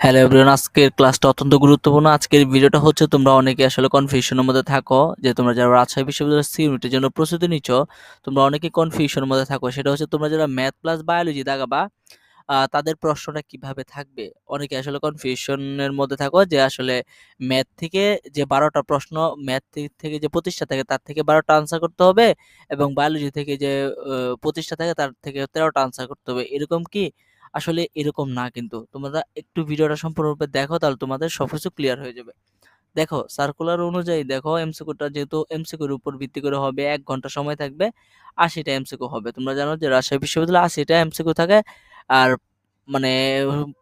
Hello everyone আজকের ক্লাসটা অত্যন্ত গুরুত্বপূর্ণ। আজকের ভিডিওটা হচ্ছে, তোমরা অনেকে আসলে কনফিউশনের মধ্যে থাকো যে তোমরা যারা রাজশাহী বিশ্ববিদ্যালয়ের সি ইউনিটের জন্য প্রস্তুতি নিচ্ছ, তোমরা অনেকে কনফিউশনের মধ্যে থাকো। সেটা হচ্ছে, তোমরা যারা ম্যাথ প্লাস বায়োলজি দাগাবা তাদের প্রশ্নটা কীভাবে থাকবে? অনেকে আসলে কনফিউশনের মধ্যে থাকো যে আসলে ম্যাথ থেকে যে বারোটা প্রশ্ন ম্যাথ থেকে যে প্রতিষ্ঠা থাকে, তার থেকে বারোটা আনসার করতে হবে এবং বায়োলজি থেকে যে প্রতিষ্ঠা থাকে, তার থেকে তেরোটা আনসার করতে হবে। এরকম কি? আসলে এরকম না কিন্তু। তোমরা একটু ভিডিওটা সম্পূর্ণরূপে দেখো, তাহলে তোমাদের সব কিছু ক্লিয়ার হয়ে যাবে। দেখো সার্কুলার অনুযায়ী দেখো এমসিকিউটা যেহেতু এমসিকিউর উপর ভিত্তি করে হবে, এক ঘণ্টা সময় থাকবে, আশিটা এমসিকিউ হবে। তোমরা জানো যে রাজশাহী বিশ্ববিদ্যালয়ে আশিটা এমসিকিউ থাকে, আর মানে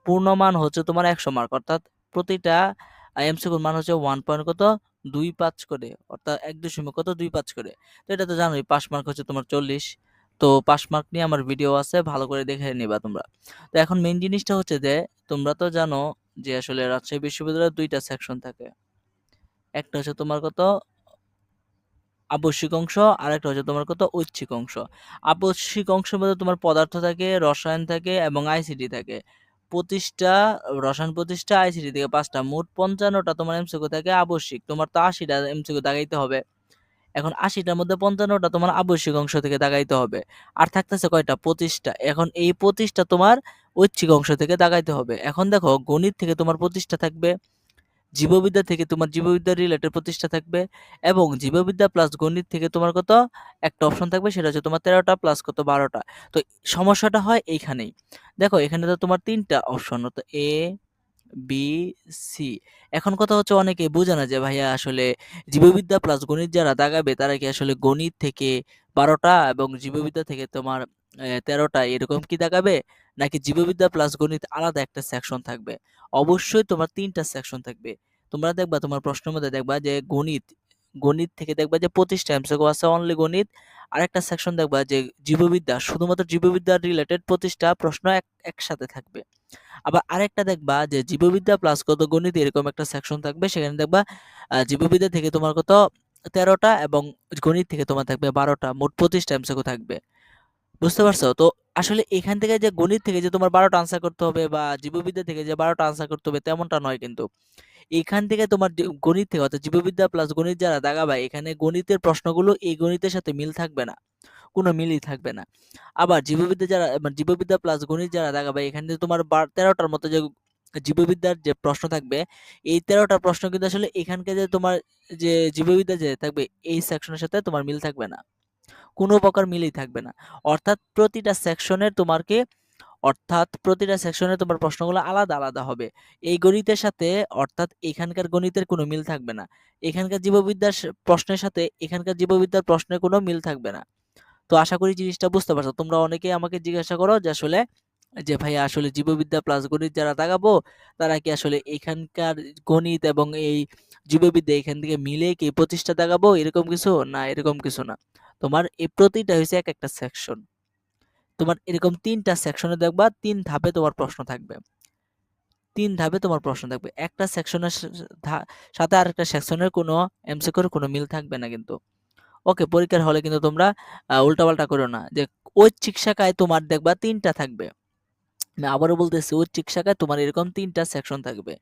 পূর্ণমান হচ্ছে তোমার একশো মার্ক অর্থাৎ প্রতিটা এমসিকিউর মান হচ্ছে ওয়ান পয়েন্ট কত? দুই পাঁচ করে, অর্থাৎ এক দশমিক কত? দুই পাঁচ করে। তো এটা তো জানোই পাস মার্ক হচ্ছে তোমার চল্লিশ। তো পাস মার্ক নিয়ে আমার ভিডিও আছে, ভালো করে দেখে নিবা তোমরা। তো এখন মেইন জিনিসটা হচ্ছে যে, তোমরা তো জানো যে আসলে রাজশাহী বিশ্ববিদ্যালয়ের দুইটা সেকশন থাকে। একটা হচ্ছে তোমার কত, আবশ্যিক অংশ আর একটা হচ্ছে তোমার কত, ঐচ্ছিক অংশ। আবশ্যিক অংশের মধ্যে তোমার পদার্থ থাকে, রসায়ন থাকে এবং আইসিটি থাকে। প্রতিষ্ঠা, রসায়ন প্রতিষ্ঠা আইসিটি থেকে পাঁচটা। মোট পঞ্চান্নটা তোমার এমসিকিউ থাকে আবশ্যিক। তোমার তো আশিটা এমসিকিউ দাগাইতে হবে। এখন আশিটার মধ্যে পঞ্চান্নটা তোমার আবশ্যিক অংশ থেকে দাগাইতে হবে। আর থাকতেছে কয়টা? পঁচিশটা। এখন এই পঁচিশটা তোমার ঐচ্ছিক অংশ থেকে দাগাইতে হবে। এখন দেখো, গণিত থেকে তোমার প্রতিষ্ঠা থাকবে, জীববিদ্যা থেকে তোমার জীববিদ্যা রিলেটেড প্রতিষ্ঠা থাকবে, এবং জীববিদ্যা প্লাস গণিত থেকে তোমার কত? একটা অপশন থাকবে, সেটা হচ্ছে তোমার তেরোটা প্লাস কত? বারোটা। তো সমস্যাটা হয় এইখানেই। দেখো, এখানে তো তোমার তিনটা অপশন তো এ বি সি এখন কথা হচ্ছে অনেকে বোঝে না যে, ভাইয়া, আসলে জীববিদ্যা প্লাস গণিত যারা দাগাবে তারা কি আসলে গণিত থেকে বারোটা এবং জীববিদ্যা থেকে তোমার তেরোটা এরকম কি দাগাবে নাকি জীববিদ্যা প্লাস গণিত আলাদা একটা সেকশন থাকবে? অবশ্যই তোমার তিনটা সেকশন থাকবে। তোমরা দেখবা, তোমার প্রশ্নের মধ্যে দেখবা যে, গণিত গণিত থেকে দেখবা যে পঁচিশটা এমসিকিউ আছে অনলি গণিত। আরেকটা সেকশন দেখবা যে, জীববিদ্যা, শুধুমাত্র জীববিদ্যার রিলেটেড পঁচিশটা প্রশ্ন এক, একসাথে থাকবে। আবার আরেকটা দেখবা যে জীববিদ্যা প্লাস কত গণিত এরকম একটা সেকশন থাকবে, সেখানে দেখবা জীববিদ্যা থেকে তোমার কত তেরোটা এবং গণিত থেকে তোমার থাকবে বারোটা, মোট পঁচিশটা এমসিকিউ থাকবে। বুঝতে পারছ? তো আসলে এখান থেকে যে গণিত থেকে যে তোমার বারোটা আনসার করতে হবে বা জীববিদ্যা থেকে যে বারোটা আনসার করতে হবে তেমনটা নয় কিন্তু। এখান থেকে তোমার গণিত থেকে, অর্থাৎ জীববিদ্যা প্লাস গণিত যারা দাগাবা এখানে গণিতের প্রশ্নগুলো এই গণিতের সাথে মিল থাকবে না। কোনো মিলই থাকবে না। আবার জীববিদ্যা যারা মানে জীববিদ্যা প্লাস গণিত যারা দাগাবে এখানে তোমার তেরোটার মতো যে জীববিদ্যার যে প্রশ্ন থাকবে, এই তেরোটা প্রশ্ন কিন্তু আসলে এখানকার যে তোমার যে জীববিদ্যা যে থাকবে, এই সেকশনের সাথে তোমার মিল থাকবে না। কোনো প্রকার মিলই থাকবে না। অর্থাৎ প্রতিটা সেকশনের তোমার কি অর্থাৎ প্রতিটা সেকশনে তোমার প্রশ্নগুলো আলাদা আলাদা হবে। এই গণিতের সাথে অর্থাৎ এখানকার গণিতের কোনো মিল থাকবে না। এখানকার জীববিদ্যার প্রশ্নের সাথে এখানকার জীববিদ্যার প্রশ্নের কোনো মিল থাকবে না। তো আশা করি জিনিসটা বুঝতে পারছ। তোমরা অনেকেই আমাকে জিজ্ঞাসা করো যে আসলে, যে ভাই আসলে জীববিদ্যা প্লাস গণিত যারা দাগাবো তারা কি আসলে এখানকার গণিত এবং এই জীববিদ্যা এখান থেকে মিলে কি প্রতিষ্ঠা দাগাবো এরকম কিছু? না, এরকম কিছু না। তোমার এই প্রতিটা হয়েছে এক একটা সেকশন তোমার এরকম তিনটা সেকশনে দেখবা তিন ধাপে তোমার প্রশ্ন থাকবে। তিন ধাপে তোমার প্রশ্ন থাকবে। একটা সেকশনের সাথে আরেকটা সেকশনের কোনো এমসিকিউর কোনো মিল থাকবে না কিন্তু। ওকে পরীক্ষার হলে কিন্তু তোমরা উল্টাপাল্টা করো না। যে ঐচ্ছিক শাখায় তোমার দেখবা তিনটা থাকবে। আমি আবারও বলতেছি ঐচ্ছিক শাখায় তোমার এরকম তিনটা সেকশন থাকবে।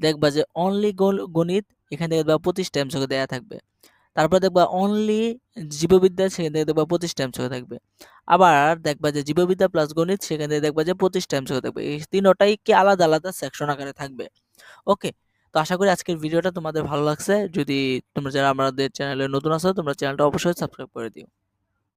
দেখবা যে অনলি গণিত এখান থেকে দেখবা পঁচিশটা এমসিকিউ দেওয়া থাকবে। তারপর দেখবা অনলি জীববিদ্যা সেখান থেকে দেখবা পঁচিশ টাইম এমসিকিউ থাকবে। আবার দেখবা যে জীববিদ্যা প্লাস গণিত সেখান থেকে দেখবা যে পঁচিশ টাইম চোখে থাকবে। এই তিনটাই কি আলাদা আলাদা সেকশন আকারে থাকবে। ওকে তো আশা করি আজকের ভিডিওটা তোমাদের ভালো লাগছে। যদি তোমরা যারা আমাদের চ্যানেলে নতুন আছো, তোমরা চ্যানেলটা অবশ্যই সাবস্ক্রাইব করে দিও।